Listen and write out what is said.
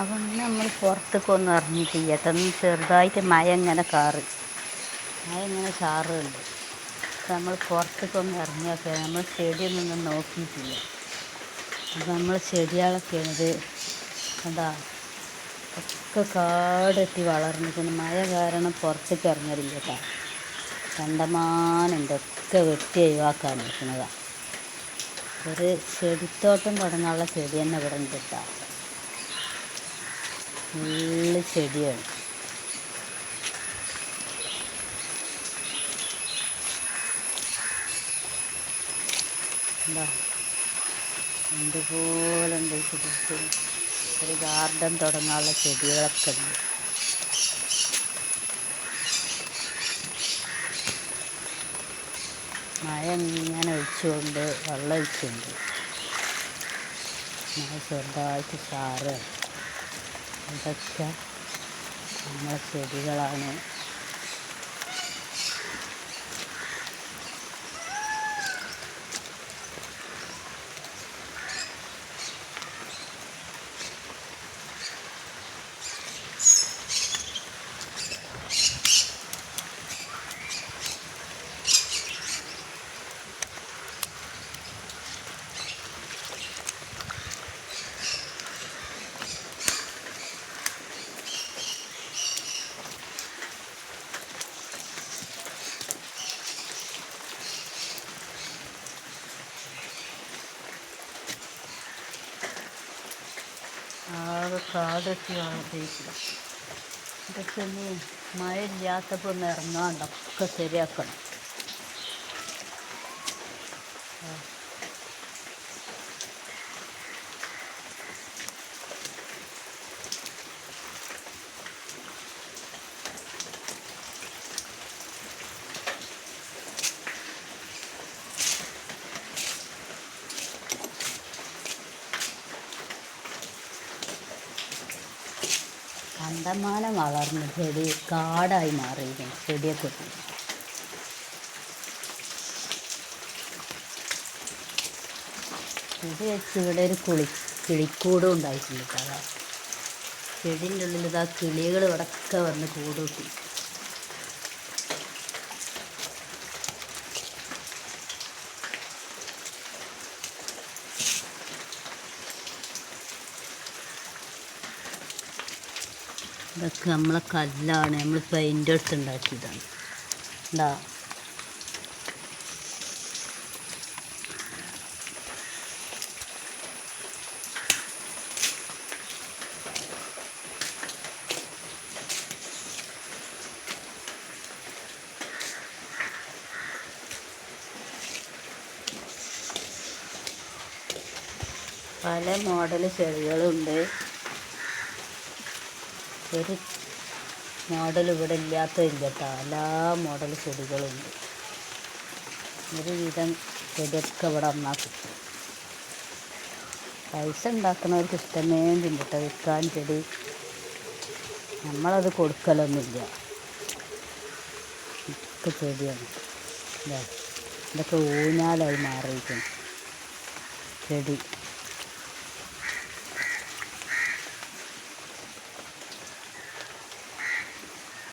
അപ്പം ഇന്ന് നമ്മൾ പുറത്തേക്ക് ഒന്നും ഇറങ്ങിയിട്ടില്ല തന്നെ ചെറുതായിട്ട് മഴ ഇങ്ങനെ കാറ്. മഴ ഇങ്ങനെ ചാറുണ്ട് അപ്പം നമ്മൾ പുറത്തേക്കൊന്ന് ഇറങ്ങിയൊക്കെ നമ്മൾ ചെടിയൊന്നും നോക്കിയിട്ടില്ല. അപ്പം നമ്മൾ ചെടികളൊക്കെ ഉണ്ട് എന്താ ഒക്കെ കാടെത്തി വളർന്നിരിക്കുന്നു. മഴ കാരണം പുറത്തേക്ക് ഇറങ്ങലില്ല കേട്ടോ. കണ്ടമാനുണ്ട് ഒക്കെ വെട്ടി ഒഴിവാക്കാൻ നിൽക്കുന്നതാണ് ഒരു ചെടിത്തോട്ടം തുടങ്ങാനുള്ള ചെടി തന്നെ ഇവിടെ ഉണ്ട് കേട്ടോ. ഫുള്ള് ചെടിയാണ്. എന്താ? എന്തുപോലെ ഒരു ഗാർഡൻ തുടങ്ങാനുള്ള ചെടികളൊക്കെ ഉണ്ട്. മഴ ഇങ്ങനെ ഒഴിച്ചുകൊണ്ട് വെള്ളം ഒഴിച്ചുകൊണ്ട് മഴ ചെറുതായിട്ട് ചാറ് ഇതൊക്കെ നമ്മളെ ചെടികളാണ് ആകെ കാടൊക്കെയാണ് ഉദ്ദേശിക്കുന്നത് ഇതൊക്കെ ഒന്ന് മഴ ഇല്ലാത്തപ്പോൾ ഒന്ന് ഇറങ്ങാണ്ട്? ഒക്കെ ശരിയാക്കണം. കണ്ടമാനം വളർന്ന് ചെടി കാടായി മാറിയിരിക്കുന്നു. ചെടിയൊക്കെ. ചെടി വെച്ച് ഇവിടെ ഒരു കുളി കിളിക്കൂടും ഉണ്ടായിട്ടുണ്ട്. കേട്ടോ ചെടീന്റെ ഉള്ളിൽ ഇതാ കിളികൾ ഇവിടെയൊക്കെ വന്ന് കൂട് ഇതൊക്കെ നമ്മളെ കല്ലാണ്. നമ്മൾ പെയിന്റ് എടുത്ത് ഉണ്ടാക്കിയതാണ് എന്താ പല മോഡൽ ചെടികളുണ്ട്. ഒരു മോഡൽ ഇവിടെ ഇല്ലാത്തതില്ല കേട്ടോ. എല്ലാ മോഡൽ ചെടികളുണ്ട് ഒരു വിധം ചെടിയൊക്കെ ഇവിടെ വന്നാൽ കിട്ടും. പൈസ ഉണ്ടാക്കുന്നവർക്ക് ഇഷ്ടമേ തിന്നിട്ട് വിൽക്കാൻ ചെടി. നമ്മളത് കൊടുക്കലൊന്നുമില്ല. ഒക്കെ ചെടിയാണ്. ഇതാ ഇതൊക്കെ ഊഞ്ഞാലായി മാറിയിരിക്കുന്നു. ചെടി.